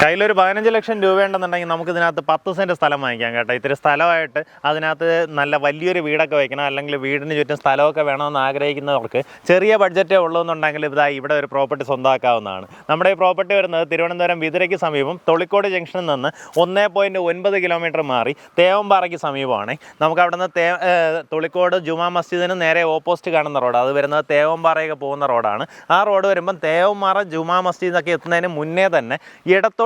കയ്യിലൊരു പതിനഞ്ച് ലക്ഷം രൂപയുണ്ടെന്നുണ്ടെങ്കിൽ നമുക്ക് ഇതിനകത്ത് പത്ത് സെന്റ് സ്ഥലം വാങ്ങിക്കാം കേട്ടോ. ഇത്തിരി സ്ഥലമായിട്ട് അതിനകത്ത് നല്ല വലിയൊരു വീടൊക്കെ വയ്ക്കണം അല്ലെങ്കിൽ വീടിന് ചുറ്റും സ്ഥലമൊക്കെ വേണമെന്ന് ആഗ്രഹിക്കുന്നവർക്ക് ചെറിയ ബഡ്ജറ്റേ ഉള്ളൂന്നുണ്ടെങ്കിൽ ഇതാ ഇവിടെ ഒരു പ്രോപ്പർട്ടി സ്വന്തമാക്കാവുന്നതാണ്. നമ്മുടെ ഈ പ്രോപ്പർട്ടി വരുന്നത് തിരുവനന്തപുരം വിതിരയ്ക്ക് സമീപം തൊളിക്കോട് ജംഗ്ഷനിൽ നിന്ന് ഒന്നേ പോയിന്റ് ഒൻപത് കിലോമീറ്റർ മാറി തേവമ്പാറയ്ക്ക് സമീപമാണ്. നമുക്ക് അവിടെ നിന്ന് തേ തൊളിക്കോട് ജുമാ മസ്ജിദിന് നേരെ ഓപ്പോസിറ്റ് കാണുന്ന റോഡ് അത് വരുന്നത് തേവമ്പാറയൊക്കെ പോകുന്ന റോഡാണ് ആ റോഡ് വരുമ്പം തേവമ്പാറ ജുമാ മസ്ജിദൊക്കെ എത്തുന്നതിന് മുന്നേ തന്നെ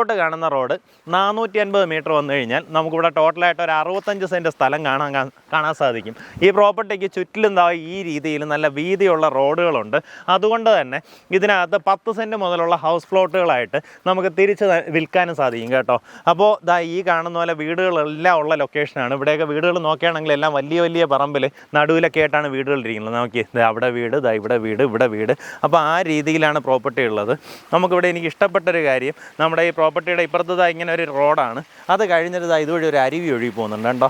ഇടത്തോട്ട് കാണുന്ന റോഡ് നാനൂറ്റി അൻപത് മീറ്റർ വന്നു കഴിഞ്ഞാൽ നമുക്കിവിടെ ടോട്ടലായിട്ട് ഒരു അറുപത്തഞ്ച് സെന്റ് സ്ഥലം കാണാൻ കാണാൻ സാധിക്കും. ഈ പ്രോപ്പർട്ടിക്ക് ചുറ്റിലും താ ഈ രീതിയിൽ നല്ല വീതിയുള്ള റോഡുകളുണ്ട്. അതുകൊണ്ട് തന്നെ ഇതിനകത്ത് പത്ത് സെന്റ് മുതലുള്ള ഹൗസ് പ്ലോട്ടുകളായിട്ട് നമുക്ക് തിരിച്ച് വിൽക്കാനും സാധിക്കും കേട്ടോ. അപ്പോൾ ദാ ഈ കാണുന്ന പോലെ വീടുകളെല്ലാം ഉള്ള ലൊക്കേഷനാണ്. ഇവിടെയൊക്കെ വീടുകൾ നോക്കുകയാണെങ്കിൽ എല്ലാം വലിയ വലിയ പറമ്പിൽ നടുവിലൊക്കെ ആയിട്ടാണ് വീടുകൾ ഇരിക്കുന്നത്. നോക്കി അവിടെ വീട് ദാ ഇവിടെ വീട് ഇവിടെ വീട്. അപ്പോൾ ആ രീതിയിലാണ് പ്രോപ്പർട്ടി ഉള്ളത്. നമുക്കിവിടെ എനിക്ക് ഇഷ്ടപ്പെട്ടൊരു കാര്യം നമ്മുടെ ഈ പ്രോപ്പർട്ടിയുടെ ഇപ്പുറത്ത് ദാ ഇങ്ങനെ ഒരു റോഡാണ്. അത് കഴിഞ്ഞിട്ട് ഇതുവഴി ഒരു അരുവി ഒഴുകി പോകുന്നുണ്ട് കണ്ടോ?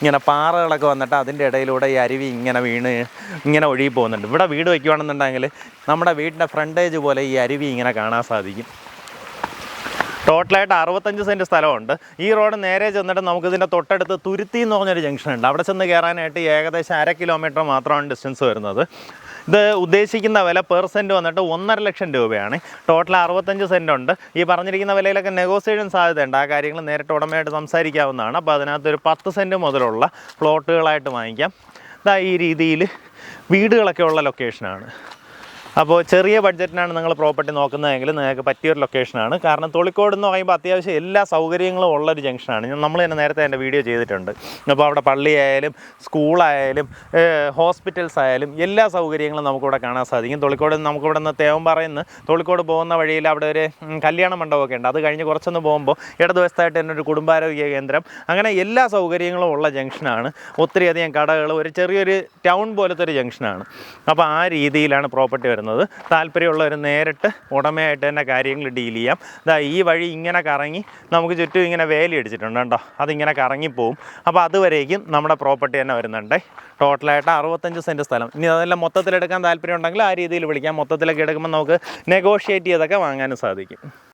ഇങ്ങനെ പാറകളൊക്കെ വന്നിട്ട് അതിന്റെ ഇടയിലൂടെ ഈ അരുവി ഇങ്ങനെ വീണ് ഇങ്ങനെ ഒഴുകി പോകുന്നുണ്ട്. ഇവിടെ വീട് വയ്ക്കുകയാണെന്നുണ്ടെങ്കിൽ നമ്മുടെ വീടിന്റെ ഫ്രണ്ടേജ് പോലെ ഈ അരുവി ഇങ്ങനെ കാണാൻ സാധിക്കും. ടോട്ടലായിട്ട് അറുപത്തഞ്ച് സെന്റ് സ്ഥലമുണ്ട്. ഈ റോഡ് നേരെ ചെന്നിട്ട് നമുക്കിതിന്റെ തൊട്ടടുത്ത് തുരുത്തി എന്ന് പറഞ്ഞൊരു ജംഗ്ഷൻ ഉണ്ട്. അവിടെ ചെന്ന് കയറാനായിട്ട് ഏകദേശം അര കിലോമീറ്റർ മാത്രമാണ് ഡിസ്റ്റൻസ് വരുന്നത്. ഇത് ഉദ്ദേശിക്കുന്ന വില പെർ സെന്റ് വന്നിട്ട് ഒന്നര ലക്ഷം രൂപയാണ്. ടോട്ടൽ അറുപത്തഞ്ച് സെന്റ് ഉണ്ട്. ഈ പറഞ്ഞിരിക്കുന്ന വിലയിലൊക്കെ നെഗോസിയേഷൻ സാധ്യതയുണ്ട്. ആ കാര്യങ്ങൾ നേരിട്ട് ഉടമയായിട്ട് സംസാരിക്കാവുന്നതാണ്. അപ്പോൾ അതിനകത്ത് ഒരു പത്ത് സെന്റ് മുതലുള്ള പ്ലോട്ടുകളായിട്ട് വാങ്ങിക്കാം. ഇതാ ഈ രീതിയിൽ വീടുകളൊക്കെ ഉള്ള ലൊക്കേഷനാണ് അപ്പോൾ ചെറിയ ബഡ്ജറ്റിനാണ് നിങ്ങൾ പ്രോപ്പർട്ടി നോക്കുന്നതെങ്കിൽ നിങ്ങൾക്ക് പറ്റിയൊരു ലൊക്കേഷനാണ്. കാരണം തൊളിക്കോട് എന്ന് പറയുമ്പോൾ അത്യാവശ്യം എല്ലാ സൗകര്യങ്ങളും ഉള്ളൊരു ജംഗ്ഷനാണ്. നമ്മൾ തന്നെ നേരത്തെ എന്റെ വീഡിയോ ചെയ്തിട്ടുണ്ട്. അപ്പോൾ അവിടെ പള്ളിയായാലും സ്കൂളായാലും ഹോസ്പിറ്റൽസ് ആയാലും എല്ലാ സൗകര്യങ്ങളും നമുക്കിവിടെ കാണാൻ സാധിക്കും. തൊളിക്കോട് നമുക്കിവിടെ നിന്ന് തേവം പറയുന്നു തൊളിക്കോട് പോകുന്ന വഴിയിൽ അവിടെ ഒരു കല്യാണ മണ്ഡപമൊക്കെ ഉണ്ട്. അത് കഴിഞ്ഞ് കുറച്ചൊന്ന് പോകുമ്പോൾ ഇടതുവശത്തായിട്ട് തന്നെ ഒരു കുടുംബാരോഗ്യ കേന്ദ്രം. അങ്ങനെ എല്ലാ സൗകര്യങ്ങളും ഉള്ള ജംഗ്ഷനാണ്. ഒത്തിരിയധികം കടകൾ ഒരു ചെറിയൊരു ടൗൺ പോലത്തെ ഒരു ജംഗ്ഷനാണ്. അപ്പോൾ ആ രീതിയിലാണ് പ്രോപ്പർട്ടി വരുന്നത്. താല്പര്യമുള്ളവർ നേരിട്ട് ഉടമയായിട്ട് തന്നെ കാര്യങ്ങൾ ഡീൽ ചെയ്യാം. ഇതാ ഈ വഴി ഇങ്ങനെ കറങ്ങി നമുക്ക് ചുറ്റും ഇങ്ങനെ വേലി അടിച്ചിട്ടുണ്ട് കേട്ടോ അതിങ്ങനെ കറങ്ങിപ്പോവും അപ്പോൾ അതുവരേക്കും നമ്മുടെ പ്രോപ്പർട്ടി തന്നെ വരുന്നുണ്ട്. ടോട്ടലായിട്ട് അറുപത്തഞ്ച് സെന്റ് സ്ഥലം. ഇനി അതെല്ലാം മൊത്തത്തിലെടുക്കാൻ താല്പര്യം ഉണ്ടെങ്കിൽ ആ രീതിയിൽ വിളിക്കാം. മൊത്തത്തിലൊക്കെ എടുക്കുമ്പോൾ നമുക്ക് നെഗോഷിയേറ്റ് ചെയ്തൊക്കെ വാങ്ങാനും സാധിക്കും.